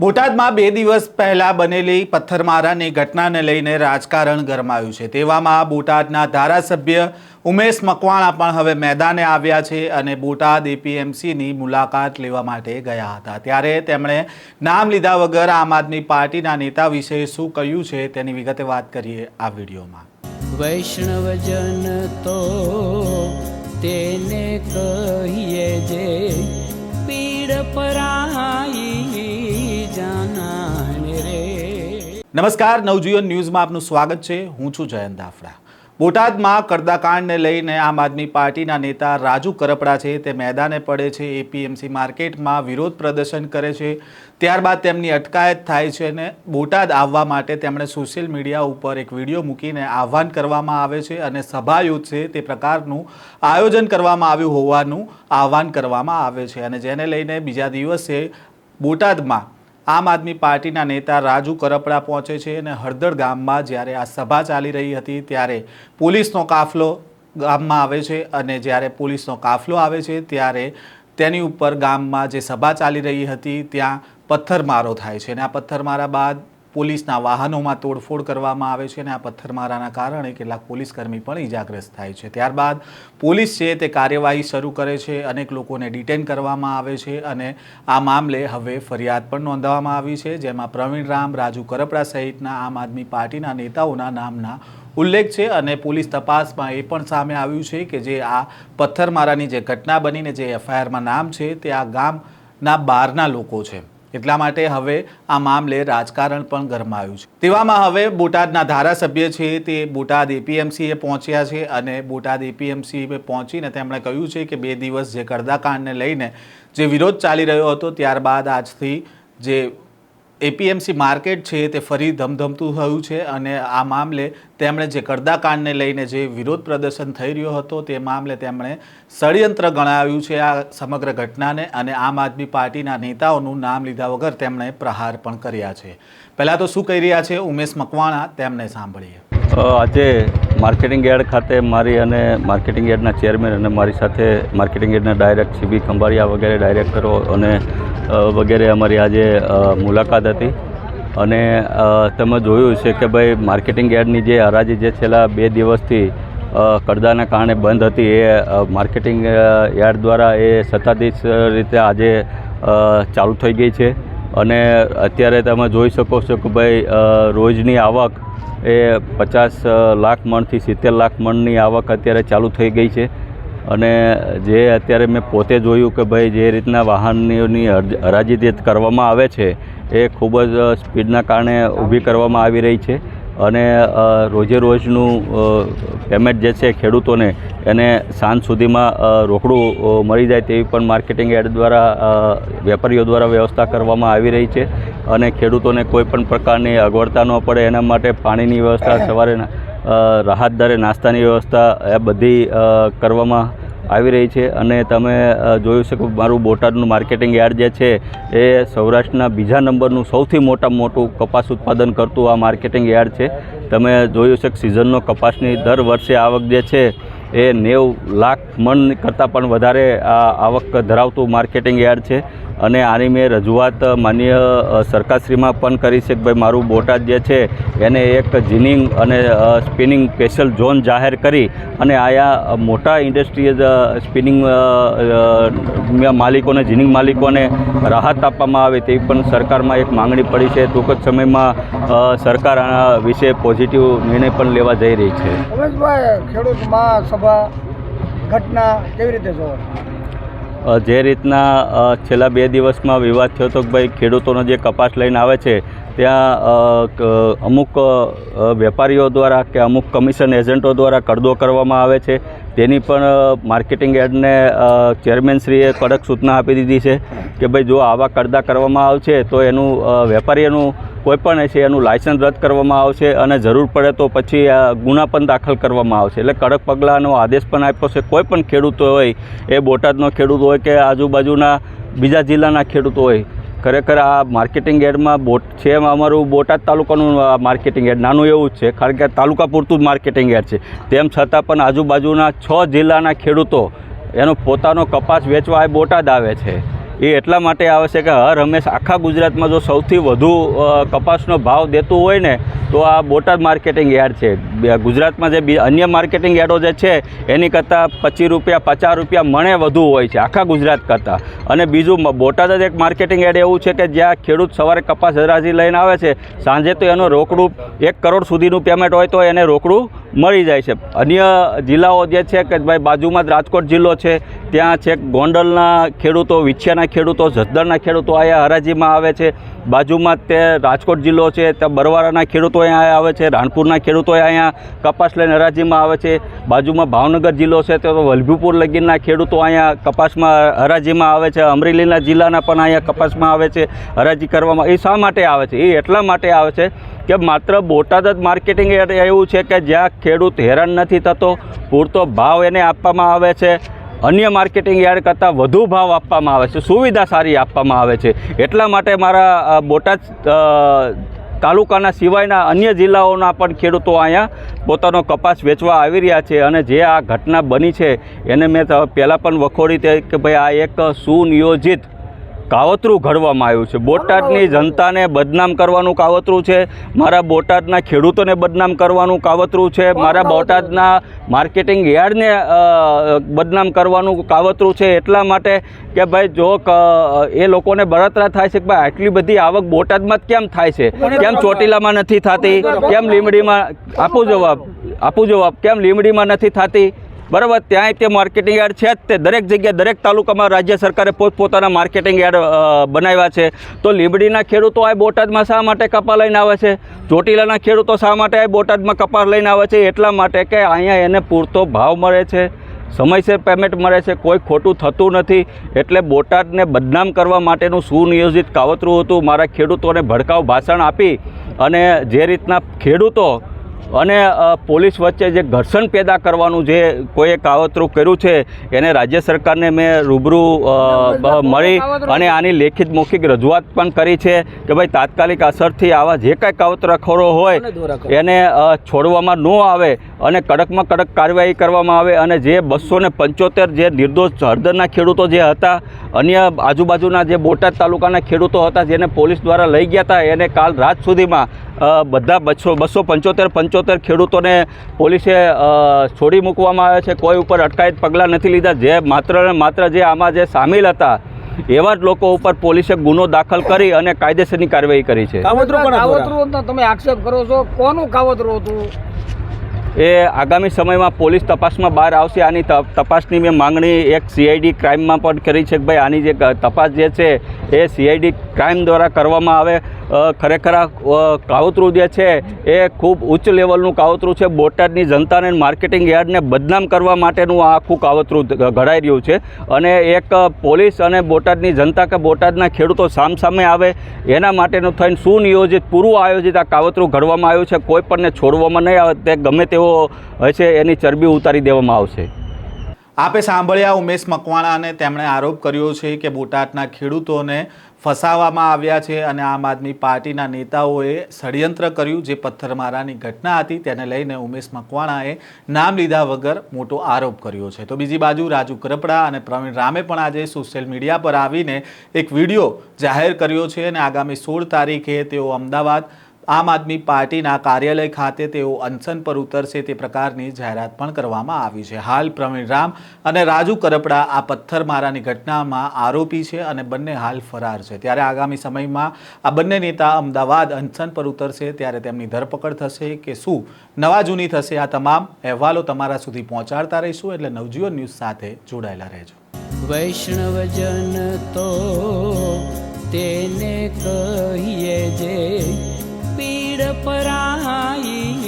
બોટાદમાં બે દિવસ પહેલા બનેલી પથ્થરમારાની ઘટનાને લઈને રાજકારણ ગરમાયું છે. તેવામાં બોટાદના ધારાસભ્ય ઉમેશ મકવાણા પણ હવે મેદાને આવ્યા છે અને બોટાદ એપીએમસીની મુલાકાત લેવા માટે ગયા હતા. ત્યારે તેમણે નામ લીધા વગર આમ આદમી પાર્ટીના નેતા વિશે શું કહ્યું છે તેની વિગતે વાત કરીએ આ વિડીયોમાં. વૈષ્ણવજન તો તેને કહીએ જે પીડ પરાઈ નમસ્કાર, નવજીવન ન્યૂઝમાં આપનું સ્વાગત છે. હું છું જયંત દાફડા. બોટાદમાં કરદાકાંડને લઈને આમ આદમી પાર્ટીના નેતા રાજુ કરપડા છે. તે મેદાને પડે છે. એપીએમસી માર્કેટમાં વિરોધ પ્રદર્શન કરે છે. ત્યારબાદ તેમની અટકાયત થાય છે અને બોટાદ આવવા માટે તેમણે સોશિયલ મીડિયા ઉપર એક વીડિયો મૂકીને આહ્વાન કરવામાં આવે છે અને સભા યોજશે તે પ્રકારનું આયોજન કરવામાં આવ્યું હોવાનું આહ્વાન કરવામાં આવે છે. અને જેને લઈને બીજા દિવસે બોટાદમાં આમ આદમી પાર્ટીના નેતા રાજુ કરપડા પહોંચે છે અને હળદર ગામમાં જ્યારે આ સભા ચાલી રહી હતી ત્યારે પોલીસનો કાફલો ગામમાં આવે છે અને જ્યારે પોલીસનો કાફલો આવે છે ત્યારે તેની ઉપર ગામમાં જે સભા ચાલી રહી હતી ત્યાં પથ્થરમારો થાય છે અને આ પથ્થરમારા બાદ પોલીસના વાહનોમાં તોડફોડ કરવામાં આવે છે અને આ પથ્થરમારાના કારણે કેટલાક પોલીસકર્મી પણ ઈજાગ્રસ્ત થાય છે. ત્યારબાદ પોલીસ છે તે કાર્યવાહી શરૂ કરે છે, અનેક લોકોને ડિટેન કરવામાં આવે છે અને આ મામલે હવે ફરિયાદ પણ નોંધવામાં આવી છે, જેમાં પ્રવીણ રામ, રાજુ કરપડા સહિતના આમ આદમી પાર્ટીના નેતાઓના નામના ઉલ્લેખ છે અને પોલીસ તપાસમાં એ પણ સામે આવ્યું છે કે જે આ પથ્થરમારાની જે ઘટના બનીને જે એફઆઈઆરમાં નામ છે તે આ ગામના બહારના લોકો છે. એટલા માટે હવે આ મામલે રાજકારણ પણ ગરમાયું છે. તેવામાં હવે બોટાદના ધારાસભ્ય છે તે બોટાદ એપીએમસીએ પહોંચ્યા છે અને બોટાદ એપીએમસી પહોંચીને તેમણે કહ્યું છે કે બે દિવસ જે કરદાકાંડને લઈને જે વિરોધ ચાલી રહ્યો હતો ત્યારબાદ આજથી જે એપીએમસી માર્કેટ છે તે ફરી ધમધમતું થયું છે અને આ મામલે તેમણે જે કરદાકાંડને લઈને જે વિરોધ પ્રદર્શન થઈ રહ્યો હતો તે મામલે તેમણે ષડયંત્ર ગણાવ્યું છે આ સમગ્ર ઘટનાને અને આમ આદમી પાર્ટીના નેતાઓનું નામ લીધા વગર તેમણે પ્રહાર પણ કર્યા છે. પહેલાં તો શું કહી રહ્યા છે ઉમેશ મકવાણા? તેમને સાંભળીએ. આજે માર્કેટિંગ યાર્ડ ખાતે મારી અને માર્કેટિંગ યાર્ડના ચેરમેન અને મારી સાથે માર્કેટિંગ યાર્ડના ડાયરેક્ટ સીબી ખંભાળિયા વગેરે ડાયરેક્ટરો અને વગેરે અમારી આજે મુલાકાત હતી. અને તમે જોયું છે કે ભાઈ માર્કેટિંગ યાર્ડની જે હરાજી જે છેલ્લા બે દિવસથી કરદાના કારણે બંધ હતી, એ માર્કેટિંગ યાર્ડ દ્વારા એ સત્તાધીશ રીતે આજે ચાલુ થઈ ગઈ છે. અને અત્યારે તમે જોઈ શકો છો કે ભાઈ રોજની આવક એ પચાસ લાખ મણથી સિત્તેર લાખ મણની આવક અત્યારે ચાલુ થઈ ગઈ છે. અને જે અત્યારે મેં પોતે જોયું કે ભાઈ જે રીતના વાહનની હર- હરાજી કરવામાં આવે છે, એ ખૂબ જ સ્પીડના કારણે ઊભી કરવામાં આવી રહી છે. અને રોજે રોજનું પેમેન્ટ જે છે ખેડૂતોને એને સાંજ સુધીમાં રોકડું મળી જાય તેવી પણ માર્કેટિંગ એડ દ્વારા વેપારીઓ દ્વારા વ્યવસ્થા કરવામાં આવી રહી છે. અને ખેડૂતોને કોઈ પણ પ્રકારની અગવડતા ન પડે, એના માટે પાણીની વ્યવસ્થા સવારે રાહત દરે નાસ્તાની વ્યવસ્થા એ બધી કરવામાં આવી રહી છે. અને તમે જોયું છે કે મારું બોટાદનું માર્કેટિંગ યાર્ડ જે છે, એ સૌરાષ્ટ્રના બીજા નંબરનું સૌથી મોટામાં મોટું કપાસ ઉત્પાદન કરતું આ માર્કેટિંગ યાર્ડ છે. તમે જોયું છે કે સિઝનનો કપાસની દર વર્ષે આવક જે છે, એ નેવ લાખ મણ કરતાં પણ વધારે આવક ધરાવતું માર્કેટિંગ યાર્ડ છે. અને આની મેં રજૂઆત માન્ય સરકારશ્રીમાં પણ કરી છે કે ભાઈ મારું બોટાદ જે છે, એને એક જીનિંગ અને સ્પિનિંગ સ્પેશિયલ ઝોન જાહેર કરી અને આયા મોટા ઇન્ડસ્ટ્રીઝ સ્પિનિંગ માલિકોને, જીનિંગ માલિકોને રાહત આપવામાં આવે તેવી પણ સરકારમાં એક માંગણી પડી છે. ટૂંક જ સમયમાં સરકાર આના વિશે પોઝિટિવ નિર્ણય પણ લેવા જઈ રહી છે. ખેડૂત મહાસભા ઘટના કેવી રીતે જોવો? જે રીતના છેલ્લા બે દિવસમાં વિવાદ થયો હતો કે ભાઈ ખેડૂતોનો જે કપાસ લઈને આવે છે ત્યાં અમુક વેપારીઓ દ્વારા કે અમુક કમિશન એજન્ટો દ્વારા કડદો કરવામાં આવે છે. તેની પણ માર્કેટિંગ અ, ચેરમેનશ્રીએ કડક સૂચના આપી દીધી છે કે ભાઈ જો આવા કરદા કરવામાં આવશે તો એનું વેપારીઓનું કોઈ પણ છે એનું લાયસન્સ રદ કરવામાં આવશે અને જરૂર પડે તો પછી ગુના પણ દાખલ કરવામાં આવશે. એટલે કડક પગલાંનો આદેશ પણ આપ્યો છે. કોઈ પણ ખેડૂતો હોય, એ બોટાદનો ખેડૂત હોય કે આજુબાજુના બીજા જિલ્લાના ખેડૂતો હોય, ખરેખર આ માર્કેટિંગ એડમાં બોટ છે અમારું બોટાદ તાલુકાનું માર્કેટિંગ એડ નાનું એવું જ છે, કારણ કે તાલુકા પૂરતું જ માર્કેટિંગ એડ છે. તેમ છતાં પણ આજુબાજુના છ જિલ્લાના ખેડૂતો એનો પોતાનો કપાસ વેચવા એ બોટાદ આવે છે. એ એટલા માટે આવે છે કે હર હંમેશ આખા ગુજરાતમાં જો સૌથી વધુ કપાસનો ભાવ દેતું હોય ને, તો આ બોટાદ માર્કેટિંગ યાર્ડ છે. ગુજરાતમાં જે અન્ય માર્કેટિંગ યાર્ડો જે છે, એની કરતાં પચીસ રૂપિયા, પચાસ રૂપિયા મણે વધુ હોય છે, આખા ગુજરાત કરતાં. અને બીજું બોટાદ જ એક માર્કેટિંગ યાર્ડ એવું છે કે જ્યાં ખેડૂત સવારે કપાસ હરાજી લઈને આવે છે, સાંજે તો એનું રોકડું એક કરોડ સુધીનું પેમેન્ટ હોય તો એને રોકડું મળી જાય છે. અન્ય જિલ્લાઓ જે છે કે ભાઈ બાજુમાં જ રાજકોટ જિલ્લો છે, ત્યાં છે ગોંડલના ખેડૂતો, વિછિયાના ખેડૂતો જસદણના ખેડૂતો અહીંયા હરાજીમાં આવે છે. બાજુમાં તે રાજકોટ જિલ્લો છે ત્યાં બરવાડાના ખેડૂતો અહીંયા આવે છે, રાણપુરના ખેડૂતો અહીંયા કપાસ લઈને હરાજીમાં આવે છે. બાજુમાં ભાવનગર જિલ્લો છે, તો વલભીપુર લગીનના ખેડૂતો અહીંયા કપાસમાં હરાજીમાં આવે છે. અમરેલીના જિલ્લાના પણ અહીંયા કપાસમાં આવે છે, હરાજી કરવામાં. એ શા માટે આવે છે? એ એટલા માટે આવે છે કે માત્ર બોટાદ જ માર્કેટિંગ એવું છે કે જ્યાં ખેડૂત હેરાન નથી થતો, પૂરતો ભાવ એને આપવામાં આવે છે. અન્ય માર્કેટિંગ યાર્ડ કરતાં વધુ ભાવ આપવામાં આવે છે, સુવિધા સારી આપવામાં આવે છે. એટલા માટે મારા બોટાદ તાલુકાના સિવાયના અન્ય જિલ્લાઓના પણ ખેડૂતો અહીંયા પોતાનો કપાસ વેચવા આવી રહ્યા છે અને જે આ ઘટના બની છે, એને મેં પહેલાં પણ વખોડી કે ભાઈ આ એક સુનિયોજિત કાવતરું ઘડવામાં આવ્યું છે. બોટાદની જનતાને બદનામ કરવાનું કાવતરું છે. મારા બોટાદના ખેડૂતોને બદનામ કરવાનું કાવતરું છે. મારા બોટાદના માર્કેટિંગ યાર્ડને બદનામ કરવાનું કાવતરું છે. એટલા માટે કે ભાઈ જો ક- એ લોકોને બળતરા થાય છે કે ભાઈ આટલી બધી આવક બોટાદમાં જ કેમ થાય છે? કેમ ચોટીલામાં નથી થતી? કેમ લીમડીમાં? આપું જવાબ. આપું જવાબ. કેમ લીમડીમાં નથી થતી? બરાબર, ત્યાંય તે માર્કેટિંગ યાર્ડ છે તે. દરેક જગ્યાએ, દરેક તાલુકામાં રાજ્ય સરકારે પોતપોતાના માર્કેટિંગ યાર્ડ બનાવ્યા છે. તો લીંબડીના ખેડૂતો આ બોટાદમાં શા માટે કપા લઈને આવે છે? ચોટીલાના ખેડૂતો શા માટે આ બોટાદમાં કપાસ લઈને આવે છે? એટલા માટે કે અહીંયા એને પૂરતો ભાવ મળે છે, સમયસર પેમેન્ટ મળે છે. કોઈ ખોટું થતું નથી. એટલે બોટાદને બદનામ કરવા માટેનું સુનિયોજિત કાવતરું હતું. મારા ખેડૂતોને ભડકાઉ ભાષણ આપી અને જે રીતના ખેડૂતો અને પોલીસ વચ્ચે જે ઘર્ષણ પેદા કરવાનું જે કોઈએ કાવતરું કર્યું છે એને રાજ્ય સરકારને મેં રૂબરૂ મળી અને આની લેખિત મૌખિક રજૂઆત પણ કરી છે કે ભાઈ તાત્કાલિક અસરથી આવા જે કાંઈ કાવતરખોરો હોય એને છોડવામાં ન આવે અને કડકમાં કડક કાર્યવાહી કરવામાં આવે અને જે બસો ને પંચોતેર જે નિર્દોષ હળદરના ખેડૂતો જે હતા અન્ય આજુબાજુના જે બોટાદ તાલુકાના ખેડૂતો હતા જેને પોલીસ દ્વારા લઈ ગયા હતા એને કાલ રાત સુધીમાં બધા બસો બસો પંચોતેર પંચોતેર ખેડૂતોને પોલીસે છોડી મૂકવામાં આવ્યા છે. કોઈ ઉપર અટકાયત પગલાં નથી લીધા. જે માત્ર ને માત્ર જે આમાં જે સામેલ હતા એવા જ લોકો ઉપર પોલીસે ગુનો દાખલ કરી અને કાયદેસરની કાર્યવાહી કરી છે. કાવતરું તમે આક્ષેપ કરો છો. કોનું કાવતરું હતું? એ આગામી સમયમાં પોલીસ તપાસમાં બહાર આવશે. આની તપાસની મેં માંગણી એક સીઆઈડી ક્રાઇમમાં પણ કરી છે કે ભાઈ આની જે તપાસ જે છે એ સીઆઈડી ક્રાઇમ દ્વારા કરવામાં આવે. ખરેખર આ કાવતરું જે છે એ ખૂબ ઉચ્ચ લેવલનું કાવતરું છે. બોટાદની જનતાને માર્કેટિંગ યાર્ડને બદનામ કરવા માટેનું આ આખું કાવતરું ઘડાઈ રહ્યું છે. અને એક પોલીસ અને બોટાદની જનતા કે બોટાદના ખેડૂતો સામસામે આવે એના માટેનું થઈને સુનિયોજિત, પૂરું આયોજિત આ કાવતરું ઘડવામાં આવ્યું છે. કોઈ પણને છોડવામાં નહીં આવે, તે ગમે તેવો હશે એની ચરબી ઉતારી દેવામાં આવશે. આપે સાંભળ્યા ઉમેશ મકવાણાને તેમણે આરોપ કર્યો છે કે બોટાદના ખેડૂતોને ફસાવવામાં આવ્યા છે અને આમ આદમી પાર્ટીના નેતાઓએ ષડયંત્ર કર્યું જે પથ્થરમારાની ઘટના હતી, તેને લઈને ઉમેશ મકવાણાએ નામ લીધા વગર મોટો આરોપ કર્યો છે. તો બીજી બાજુ રાજુ કરપડા અને પ્રવીણ રામે પણ આજે સોશિયલ મીડિયા પર આવીને એક વીડિયો જાહેર કર્યો છે અને આગામી સોળ તારીખે તેઓ અમદાવાદ આમ આદમી પાર્ટીના કાર્યાલય ખાતે તેઓ અનશન પર ઉતરશે તે પ્રકારની જાહેરાત પણ કરવામાં આવી છે. હાલ પ્રવીણ રામ અને રાજુ કરપડા આ પથ્થરમારાની ઘટનામાં આરોપી છે અને બંને હાલ ફરાર છે. ત્યારે આગામી સમયમાં આ બંને નેતા અમદાવાદ અનશન પર ઉતરશે ત્યારે તેમની ધરપકડ થશે કે શું? નવા જૂની થશે આ તમામ અહેવાલો તમારા સુધી પહોંચાડતા રહીશું એટલે નવજીવન ન્યૂઝ સાથે જોડાયેલા રહેજો. વૈષ્ણવજન તો તેને કહીએ જે પીડ